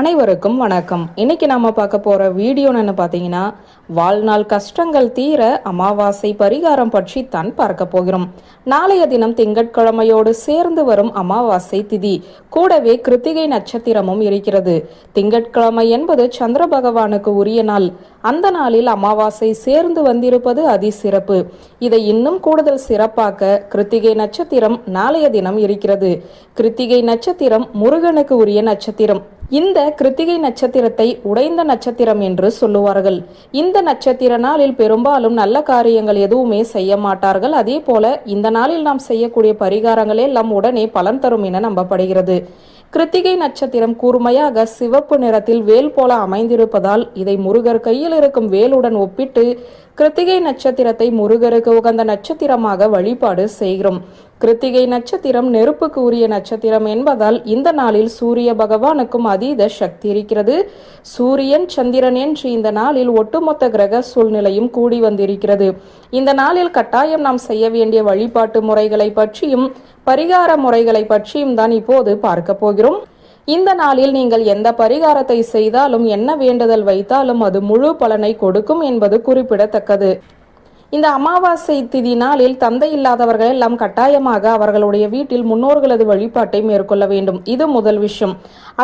அனைவருக்கும் வணக்கம். இன்னைக்கு நாம பார்க்க போற வீடியோ என்ன பார்த்தீங்கன்னா வாழ்நாள் கஷ்டங்கள் தீர அமாவாசை பரிகாரம் பற்றி தான் பார்க்க போகிறோம். நாளைய தினம் திங்கட்கிழமையோடு சேர்ந்து வரும் அமாவாசை திதி. கூடவே கிருத்திகை நட்சத்திரமும் இருக்கிறது. திங்கட்கிழமை என்பது சந்திர பகவானுக்கு உரிய நாள். அந்த நாளில் அமாவாசை சேர்ந்து வந்திருப்பது அதிசிறப்பு இதை இன்னும் கூடுதல் சிறப்பாக்க கிருத்திகை நட்சத்திரம் நாளைய தினம் இருக்கிறது. கிருத்திகை நட்சத்திரம் முருகனுக்கு உரிய நட்சத்திரம். இந்த கிருத்திகை நட்சத்திரத்தை உடைந்த நட்சத்திரம் என்று சொல்லுவார்கள். இந்த நட்சத்திர நாளில் பெரும்பாலும் நல்ல காரியங்கள் எதுவுமே செய்ய மாட்டார்கள். அதே போல இந்த நாளில் நாம் செய்யக்கூடிய பரிகாரங்களே எல்லாம் உடனே பலன் தரும் என நம்பப்படுகிறது. கிருத்திகை நட்சத்திரம் கூர்மையாக சிவப்பு நிறத்தில் வேல் போல அமைந்திருப்பதால் இதை முருகர் கையில் இருக்கும் வேலுடன் ஒப்பிட்டு கிருத்திகை நட்சத்திரத்தை முருகருக்கு உகந்த நட்சத்திரமாக வழிபாடு செய்கிறோம். கிருத்திகை நட்சத்திரம் நெருப்புக்கு உரிய நட்சத்திரம் என்பதால் இந்த நாளில் சூரிய பகவானுக்கும் அதீத சக்தி இருக்கிறது. சூரியன் சந்திரன் என்று இந்த நாளில் ஒட்டுமொத்த கிரக சூழ்நிலையும் கூடி வந்திருக்கிறது. இந்த நாளில் கட்டாயம் நாம் செய்ய வேண்டிய வழிபாட்டு முறைகளை பற்றியும் பரிகார முறைகளை பற்றியும் தான் இப்போது பார்க்க போகிறோம். இந்த நாளில் நீங்கள் எந்த பரிகாரத்தை செய்தாலும் என்ன வேண்டுதல் வைத்தாலும் அது முழு பலனை கொடுக்கும் என்பது குறிப்பிடத்தக்கது. இந்த அமாவாசை திதி நாளில் தந்தை இல்லாதவர்கள் எல்லாம் கட்டாயமாக அவர்களுடைய வீட்டில் முன்னோர்களது வழிபாட்டை மேற்கொள்ள வேண்டும். இது முதல் விஷயம்.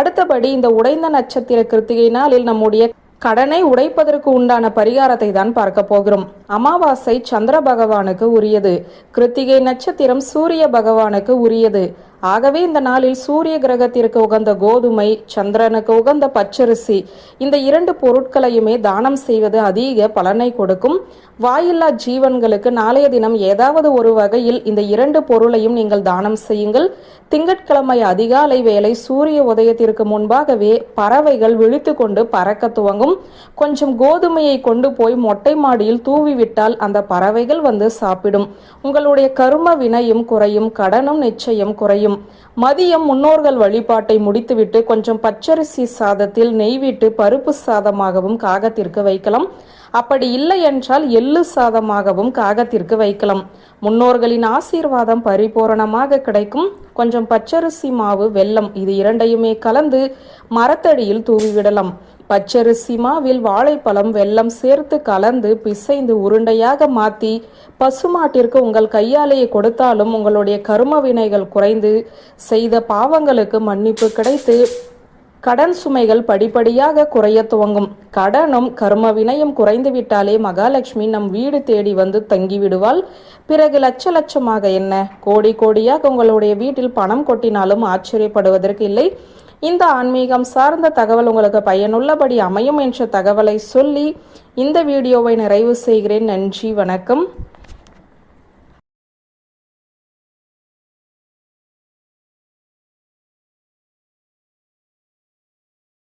அடுத்தபடி இந்த உடைந்த நட்சத்திர கிருத்திகை நாளில் நம்முடைய கடனை உடைப்பதற்கு உண்டான பரிகாரத்தை தான் பார்க்க போகிறோம். அமாவாசை சந்திர பகவானுக்கு உரியது. கிருத்திகை நட்சத்திரம் சூரிய பகவானுக்கு உரியது. ஆகவே இந்த நாளில் சூரிய கிரகத்திற்கு உகந்த கோதுமை சந்திரனுக்கு உகந்த பச்சரிசி இந்த இரண்டு பொருட்களையுமே தானம் செய்வது அதிக பலனை கொடுக்கும். வாயில்லா ஜீவன்களுக்கு நாளைய தினம் ஏதாவது ஒரு வகையில் இந்த இரண்டு பொருளையும் நீங்கள் தானம் செய்யுங்கள். திங்கட்கிழமை அதிகாலை வேளை சூரிய உதயத்திற்கு முன்பாகவே பறவைகள் விழித்து கொண்டு பறக்க துவங்கும். கொஞ்சம் கோதுமையை கொண்டு போய் மொட்டை மாடியில் தூவிவிட்டால் அந்த பறவைகள் வந்து சாப்பிடும். உங்களுடைய கரும வினையும் குறையும் கடனும் நிச்சயம் குறையும். மதியம் முன்னோர்கள் வழிபாட்டை முடித்துவிட்டு கொஞ்சம் பச்சரிசி சாதத்தில் நெய் விட்டு பருப்பு சாதமாகவும் காகத்திற்கு வைக்கலாம். அப்படி இல்லை என்றால் எள்ளு சாதமாகவும் காகத்திற்கு வைக்கலாம். முன்னோர்களின் ஆசீர்வாதம் பரிபூரணமாக கிடைக்கும். கொஞ்சம் பச்சரிசி மாவு வெல்லம் இது இரண்டையுமே கலந்து மரத்தடியில் தூவிவிடலாம் பச்சரிசி மாவில் வாழைப்பழம் வெல்லம் சேர்த்து கலந்து பிசைந்து உருண்டையாக மாற்றி பசுமாட்டிற்கு உங்கள் கையாலேயே கொடுத்தாலும் உங்களுடைய கரும வினைகள் குறைந்து செய்த பாவங்களுக்கு மன்னிப்பு கிடைத்து கடன் சுமைகள் படிப்படியாக குறைய துவங்கும். கடனும் கர்ம வினையும் குறைந்து விட்டாலே மகாலட்சுமி நம் வீடு தேடி வந்து தங்கிவிடுவாள். பிறகு லட்ச லட்சமாக என்ன? கோடி கோடியாக உங்களுடைய வீட்டில் பணம் கொட்டினாலும் ஆச்சரியப்படுவதற்கு இல்லை. இந்த ஆன்மீகம் சார்ந்த தகவல் உங்களுக்கு பயனுள்ளபடி அமையும் என்ற தகவலை சொல்லி இந்த வீடியோவை நிறைவு செய்கிறேன். நன்றி வணக்கம்.